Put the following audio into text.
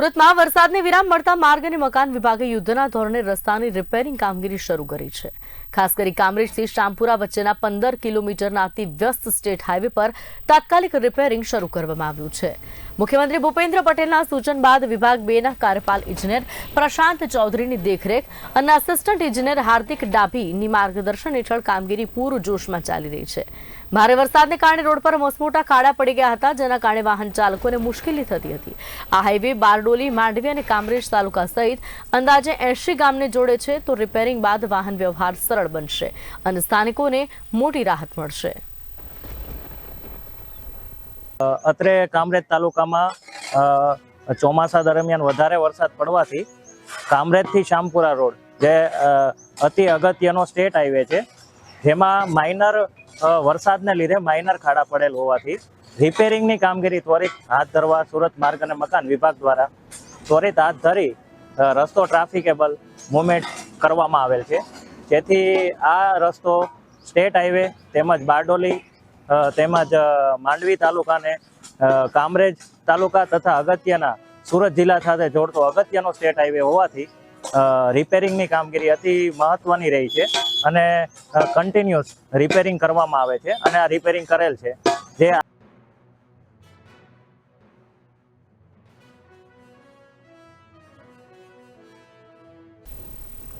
સુરતમાં વરસાદને વિરામ મળતા માર્ગ અને મકાન વિભાગે યુદ્ધના ધોરણે રસ્તાની રિપેરિંગ કામગીરી શરૂ કરી છે. ખાસ કરી કામરેજથી શામપુરા વચ્ચેના પંદર કિલોમીટરના અતિ વ્યસ્ત સ્ટેટ હાઈવે પર તાત્કાલિક રિપેરિંગ શરૂ કરવામાં આવ્યું છે. મુખ્યમંત્રી ભૂપેન્દ્ર પટેલના સૂચન બાદ વિભાગ બેના કાર્યપાલ ઇજનેર પ્રશાંત ચૌધરીની દેખરેખ અને આસિસ્ટન્ટ ઇજનેર હાર્દિક ડાભીની માર્ગદર્શન હેઠળ કામગીરી પૂરજોશમાં ચાલી રહી છે. ભારે વરસાદને કારણે રોડ પર મસમોટા ખાડા પડી ગયા હતા, જેના કારણે વાહન ચાલકોને મુશ્કેલી થતી હતી. આ હાઈવે બારડોલી, માંડવી અને કામરેજ તાલુકા સહિત અંદાજે એંશી ગામને જોડે છે તો રિપેરિંગ બાદ વાહન વ્યવહાર સરળ બનશે અને સ્થાનિકોને મોટી રાહત મળશે. અત્રે કામરેજ તાલુકામાં ચોમાસા દરમિયાન વધારે વરસાદ પડવાથી કામરેજથી શામપુરા રોડ, જે અતિ અગત્યનો સ્ટેટ હાઈવે છે જેમાં માઇનર વરસાદને લીધે માઇનર ખાડા પડેલ હોવાથી રિપેરિંગની કામગીરી ત્વરિત હાથ ધરવા, સુરત માર્ગ અને મકાન વિભાગ દ્વારા ત્વરિત હાથ ધરી રસ્તો ટ્રાફિકેબલ મુવમેન્ટ કરવામાં આવેલ છે. જેથી આ રસ્તો સ્ટેટ હાઈવે તેમજ બારડોલી તેમજ માંડવી તાલુકાને કામરેજ તાલુકા તથા અગત્યના સુરત જિલ્લા સાથે જોડતો અગત્યનો સ્ટેટ હાઈવે હોવાથી રિપેરિંગની કામગીરી અતિ મહત્વની રહી છે અને કન્ટિન્યુઅસ રિપેરિંગ કરવામાં આવે છે અને આ રિપેરિંગ કરેલ છે. જે